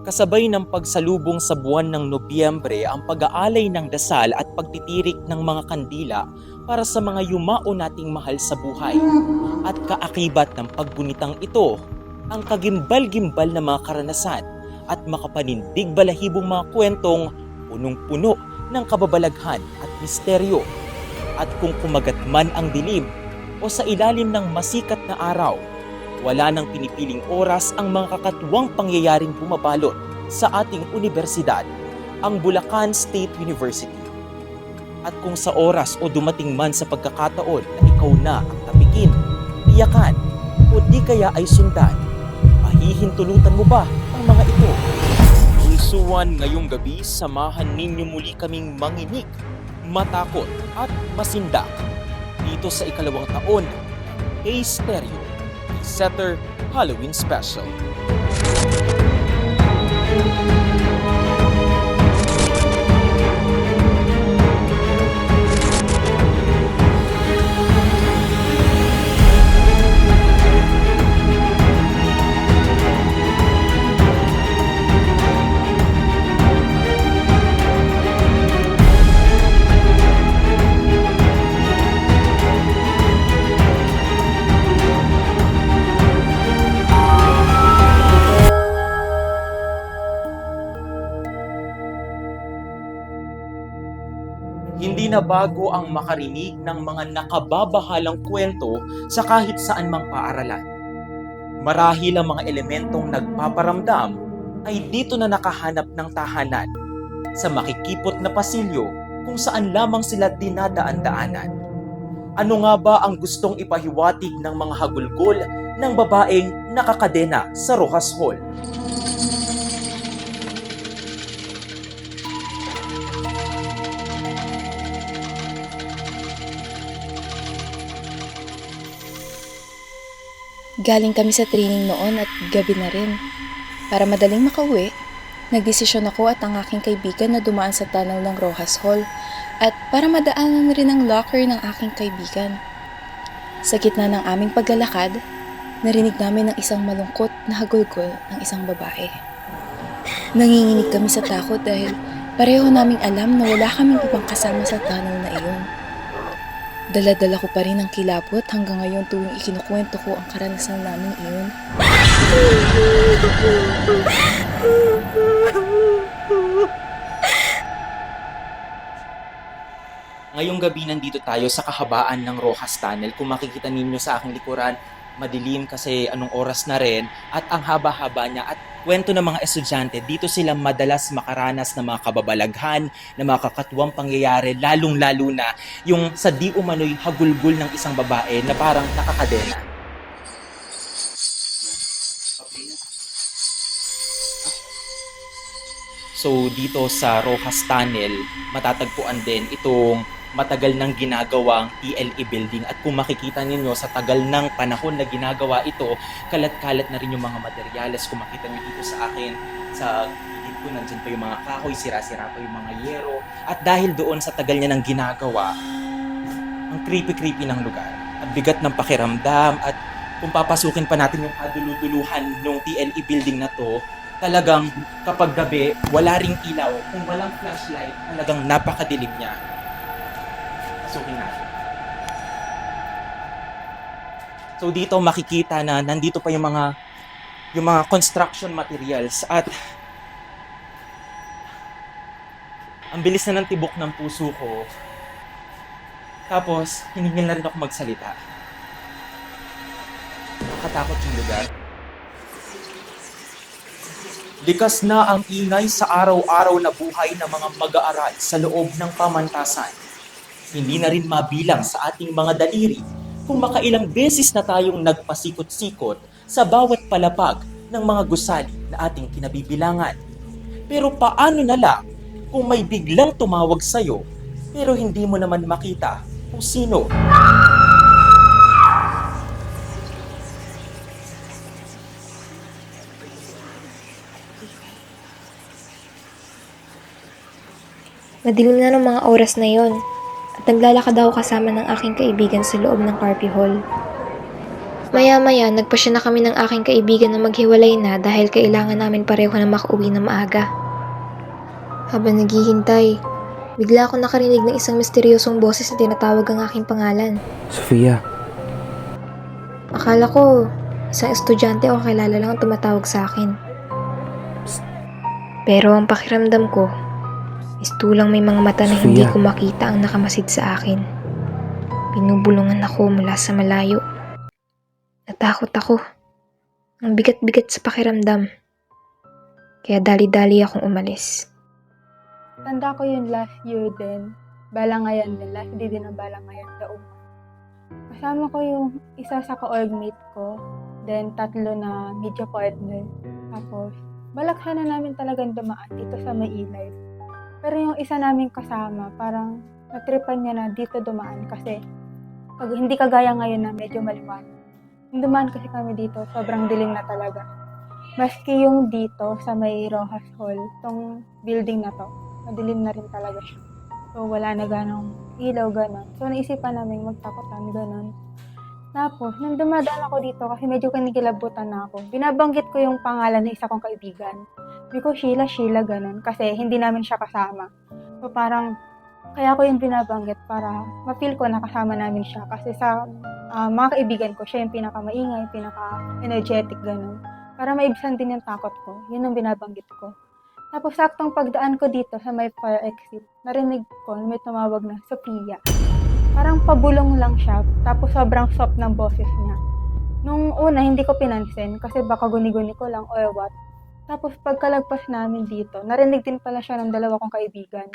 Kasabay ng pagsalubong sa buwan ng Nobyembre ang pag-aalay ng dasal at pagtitirik ng mga kandila para sa mga yumao nating mahal sa buhay. At kaakibat ng paggunitang ito, ang kagimbal-gimbal na mga karanasan at makapanindig balahibong mga kwentong punong-puno ng kababalaghan at misteryo. At kung kumagat man ang dilim o sa ilalim ng masikat na araw, wala nang pinipiling oras ang mga kakatuwang pangyayaring bumabalot sa ating universidad, ang Bulacan State University. At kung sa oras o dumating man sa pagkakataon na ikaw na ang tapikin, iyakan, o di kaya ay sundan, mahihintulutan mo ba ang mga ito? Pulsuan ngayong gabi, samahan ninyo muli kaming manginig, matakot at masindak dito sa ikalawang taon A-Stereo Setter Halloween Special. Hindi na bago ang makarinig ng mga nakababahalang kwento sa kahit saan mang paaralan. Marahil ang mga elementong nagpaparamdam ay dito na nakahanap ng tahanan sa makikipot na pasilyo kung saan lamang sila dinadaan-daanan. Ano nga ba ang gustong ipahiwatig ng mga hagulgol ng babaeng nakakadena sa Rojas Hall? Galing kami sa training noon at gabi na rin. Para madaling makauwi, nagdesisyon ako at ang aking kaibigan na dumaan sa tunnel ng Rojas Hall at para madaanan rin ang locker ng aking kaibigan. Sa gitna ng aming paglalakad, narinig namin ang isang malungkot na hagulgol ng isang babae. Nanginginig kami sa takot dahil pareho naming alam na wala kaming ibang kasama sa tunnel na iyon. Dala-dala ko pa rin ang kilabot hanggang ngayon tuwing ikinukwento ko ang karanasan namin iyon. Ngayong gabi nandito tayo sa kahabaan ng Rojas Tunnel. Kung makikita ninyo sa aking likuran, madilim kasi anong oras na rin at ang haba-haba niya at kwento ng mga estudyante, dito sila madalas makaranas ng mga kababalaghan, ng mga kakatuwang pangyayari, lalong-lalo na yung sa di umano'y hagulgul ng isang babae na parang nakakadena. So dito sa Rojas Tunnel, matatagpuan din itong matagal nang ginagawang TLE building at kung makikita ninyo sa tagal ng panahon na ginagawa ito, kalat-kalat na rin yung mga materyales. Kung makita niyo dito sa akin, sa gilid ko, nandyan pa yung mga kahoy, sira-sira pa yung mga yero. At dahil doon sa tagal niya nang ginagawa, ang creepy-creepy ng lugar. At bigat ng pakiramdam at kung papasukin pa natin yung kaduluduluhan ng TLE building na to, talagang kapag gabi, wala ring ilaw. Kung walang flashlight, talagang napakadilim niya. Pasukin natin. So dito makikita na nandito pa yung mga yung mga construction materials at ang bilis na ng tibok ng puso ko. Tapos, hiningil na rin ako magsalita. Nakatakot yung lugar. Likas na ang ingay sa araw-araw na buhay ng mga mag-aaral sa loob ng pamantasan. Hindi na rin mabilang sa ating mga daliri kung makailang beses na tayong nagpasikot-sikot sa bawat palapag ng mga gusali na ating kinabibilangan. Pero paano na lang kung may biglang tumawag sa'yo pero hindi mo naman makita kung sino? Madilim na ng mga oras na yon at naglalakad ako kasama ng aking kaibigan sa loob ng Carpi Hall. Maya-maya, nagpasya na kami ng aking kaibigan na maghiwalay na dahil kailangan namin pareho na makauwi na maaga. Habang naghihintay, bigla ako nakarinig ng isang misteryosong boses na tinatawag ang aking pangalan. Sofia, Akala ko, isang estudyante o kilala lang ang tumatawag sa akin. Pero ang pakiramdam ko, is tulang may mga mata na hindi Sofia. ko makita ang nakamasid sa akin. Binubulungan ako mula sa malayo. Natakot ako. Ang bigat-bigat sa pakiramdam. Kaya dali-dali akong umalis. Tanda ko yung last year din. Balangayan din. Last day din ng balangayan daong. Kasama ko yung isa sa ka-orgmate ko. Then, tatlo na media partner. Tapos, balak sana namin talagang dumaan dito sa may ilay. Pero yung isa naming kasama, parang natripan niya na dito dumaan kasi pag hindi kagaya ngayon na medyo maliwanag. Yung dumaan kasi kami dito, sobrang dilim na talaga. Maski yung dito sa may Rojas Hall, tong building na to, madilim na rin talaga siya. So, wala na ganong ilaw, ganon. So, naisipan namin magtakotan, ganon. Tapos, nung dumadaan ako dito, kasi medyo kinikilabutan na ako, binabanggit ko yung pangalan ng isa kong kaibigan. Sabi ko, Sheila, Sheila, ganon. Kasi hindi namin siya kasama. So, parang, kaya ko yung binabanggit para ma-feel ko na kasama namin siya. Kasi sa ah, mga kaibigan ko, siya yung pinaka-maingay, pinaka-energetic, ganon. Para maibsan din yung takot ko. Yun ang binabanggit ko. Tapos saktong pagdaan ko dito sa may fire exit, narinig ko na may tumawag na Sophia. Parang pabulong lang siya, tapos sobrang soft ng boses niya. Nung una, hindi ko pinansin kasi baka guni-guni ko lang or what. Tapos pagkalagpas namin dito, narinig din pala siya ng dalawa kong kaibigan.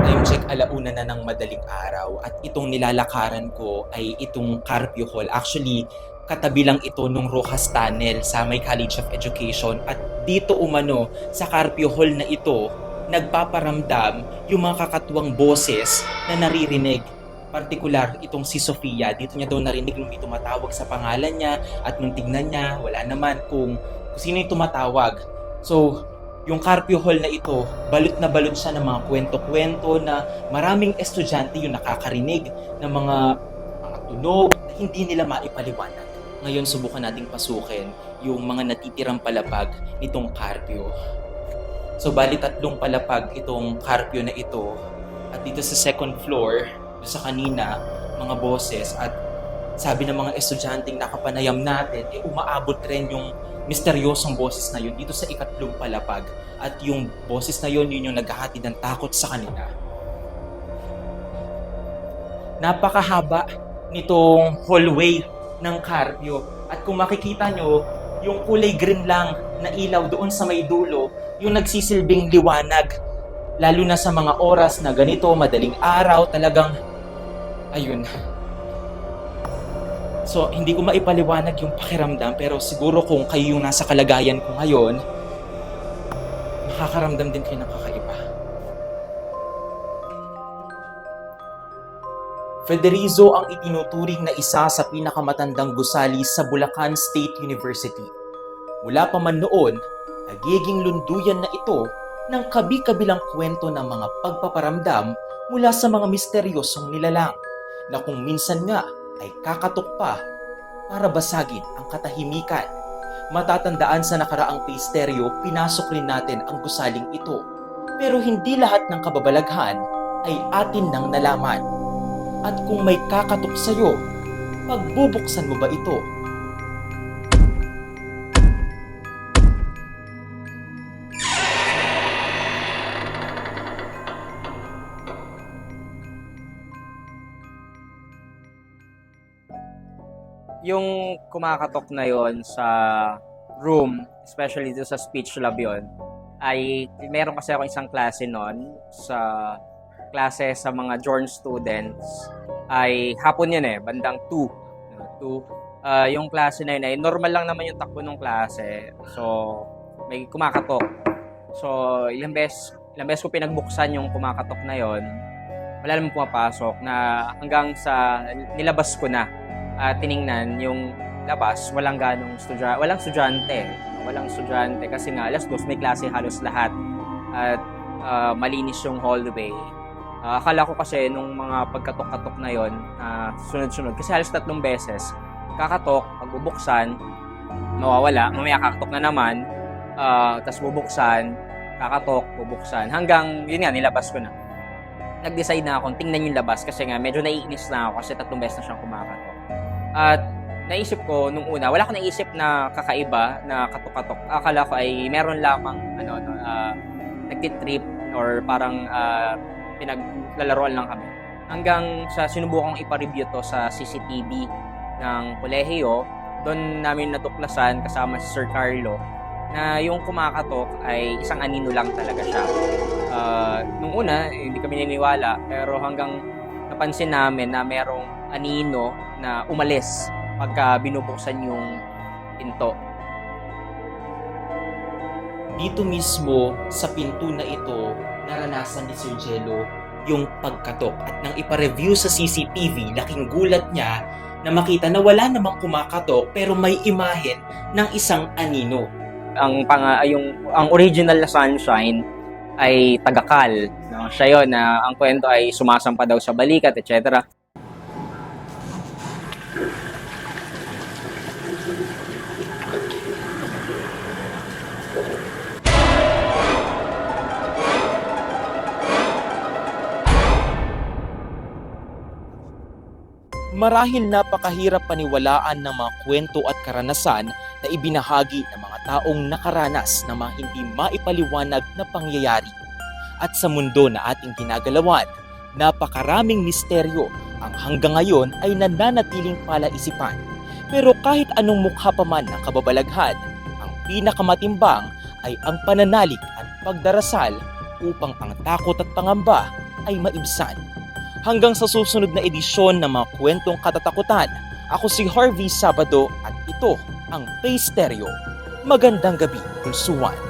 Time check alauna na ng madaling araw at itong nilalakaran ko ay itong Carpio Hall. Actually, katabi lang ito nung Rojas Tunnel sa may College of Education at dito umano sa Carpio Hall na ito nagpaparamdam yung mga kakatuwang boses na naririnig partikular itong si Sofia, dito niya daw narinig nung tumatawag sa pangalan niya at nung tignan niya, wala naman kung, kung sino yung tumatawag. So, yung Carpio Hall na ito, balot na balot siya ng mga kwento-kwento na maraming estudyante yung nakakarinig ng mga, mga tunog na hindi nila maipaliwanag. Ngayon, subukan nating pasukin yung mga natitirang palapag nitong Carpio. So, bali tatlong palapag itong Carpio na ito. At dito sa second floor, sa kanina, mga boses at sabi ng mga estudyanteng nakapanayam natin, eh, umaabot rin yung misteryosong boses na yun dito sa ikatlong palapag. At yung boses na yun, yun yung naghahatid ng takot sa kanila. Napakahaba nitong hallway ng Carpio. At kung makikita nyo, yung kulay green lang na ilaw doon sa may dulo, yung nagsisilbing liwanag. Lalo na sa mga oras na ganito, madaling araw, talagang, ayun, So, hindi ko maipaliwanag yung pakiramdam, pero siguro kung kayo yung nasa kalagayan ko ngayon, makakaramdam din kayo ng kakaiba. Federizo ang itinuturing na isa sa pinakamatandang gusali sa Bulacan State University. Mula pa man noon, nagiging lunduyan na ito ng kabi-kabilang kwento ng mga pagpaparamdam mula sa mga misteryosong nilalang na kung minsan nga ay kakatok pa para basagin ang katahimikan. Matatandaan sa nakaraang pisteryo, pinasok rin natin ang gusaling ito. Pero hindi lahat ng kababalaghan ay atin nang nalaman. At kung may kakatok sa'yo, pagbubuksan mo ba ito? Yung kumakatok na yon sa room, especially dito sa speech lab yon, ay meron kasi ako isang klase noon sa klase sa mga Jorn students ay hapon yun eh, bandang 2. 2. Ah, yung klase na yun ay normal lang naman yung takbo ng klase. So, may kumakatok. So, ilang beses, ilang beses ko pinagbuksan yung kumakatok na yon wala namang pumapasok na hanggang sa nilabas ko na at tiningnan yung labas, walang ganong estudyante, walang estudyante. Walang estudyante kasi nga alas dos may klase halos lahat at ah, malinis yung hallway. Ah, akala ko kasi nung mga pagkatok-katok na yon, ah, sunod-sunod, kasi halos tatlong beses, kakatok, pag bubuksan, mawawala, mamaya kakatok na naman, ah, tapos bubuksan, kakatok, bubuksan, hanggang, yun nga, nilabas ko na. Nag-decide na akong tingnan yung labas kasi nga medyo naiinis na ako kasi tatlong beses na siyang kumakatok. At naisip ko nung una, wala ko naisip na kakaiba na katok-katok. Akala ko ay meron lamang ano, no, ah, nagtitrip or parang ah, pinaglalaroan lang kami. Hanggang sa sinubukang ipa-review to sa CCTV ng kolehiyo, doon namin natuklasan kasama si Sir Carlo na yung kumakatok ay isang anino lang talaga siya. Ah, nung una, eh, hindi kami naniniwala, pero hanggang napansin namin na merong anino na umalis pagka binubuksan yung pinto. Dito mismo sa pinto na ito, naranasan ni Sir Jello yung pagkatok at nang ipa-review sa CCTV, laking gulat niya na makita na wala namang kumakatok pero may imahen ng isang anino. Ang pang yung ang original na sunshine ay tagakal. No? Siya yun na ang kwento ay sumasampa daw sa balikat, etc. Marahil napakahirap paniwalaan ng mga kwento at karanasan na ibinahagi ng mga taong nakaranas ng mga hindi maipaliwanag na pangyayari. At sa mundo na ating ginagalawan, napakaraming misteryo ang hanggang ngayon ay nananatiling palaisipan. Pero kahit anong mukha pa man ng kababalaghan, ang pinakamatimbang ay ang pananalig at pagdarasal upang ang takot at pangamba ay maibsan. Hanggang sa susunod na edisyon ng mga kwentong katatakutan, ako si Harvey Sabado at ito ang Pay Stereo. Magandang gabi, Pulsuan.